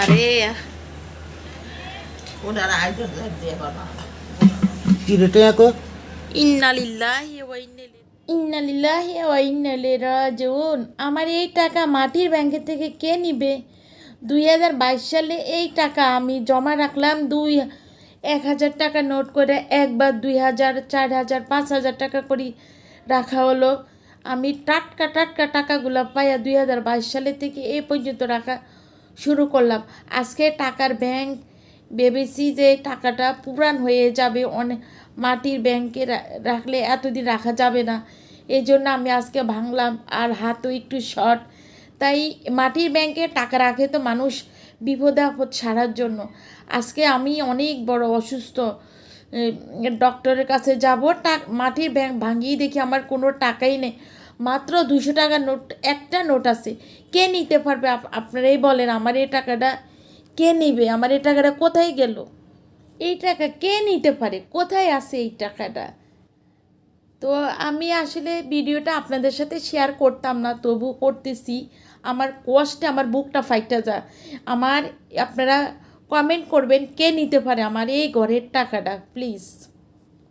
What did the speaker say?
আরে ওনারা আইসো দিয়ে বাবা। কি রেটে একো ইন্নালিল্লাহি ওয়া ইন্না ইলাইহি ইন্নালিল্লাহি ওয়া ইন্না রাজিউন। আমার এই টাকা মাটির ব্যাংকে থেকে কে নিবে? দুই হাজার বাইশ সালে এই টাকা আমি জমা রাখলাম দুই এক হাজার টাকা নোট করে একবার দুই হাজার চার হাজার পাঁচ হাজার টাকা করে রাখা হলো। আমি টাটকা টাটকা টাকাগুলো পাইয়া দুই হাজার বাইশ সালে থেকে এই পর্যন্ত রাখা শুরু করলাম। আজকে টাকার ব্যাংক ভেবেছি যে টাকাটা পুরান হয়ে যাবে অনেক মাটির ব্যাংকে রাখলে এতদিন রাখা যাবে না। এই জন্য আমি আজকে ভাঙলাম আর হাতও একটু শর্ট। তাই মাটির ব্যাংকে টাকা রাখে তো মানুষ বিপদে আপদ সারার জন্য। আজকে আমি অনেক বড় অসুস্থ। ডক্টরের কাছে যাব, টা, মাটির ব্যাংক ভাঙিয়ে দেখি আমার কোনো টাকাই নেই। মাত্র দুশো টাকার নোট, একটা নোট আছে। কে নিতে পারবে আপ- আপনারাই বলেন, আমার এই টাকাটা কে নিবে? আমার এই টাকাটা কোথায় গেল? এই টাকা কে নিতে পারে? কোথায় আছে এই টাকাটা? তো আমি আসলে ভিডিওটা আপনাদের সাথে শেয়ার করতাম না, তবু করতেছি। আমার কষ্টে আমার বুকটা ফাইটটা যা আমার, আপনারা কমেন্ট করবেন কে নিতে পারে আমার এই ঘরের টাকাটা প্লিজ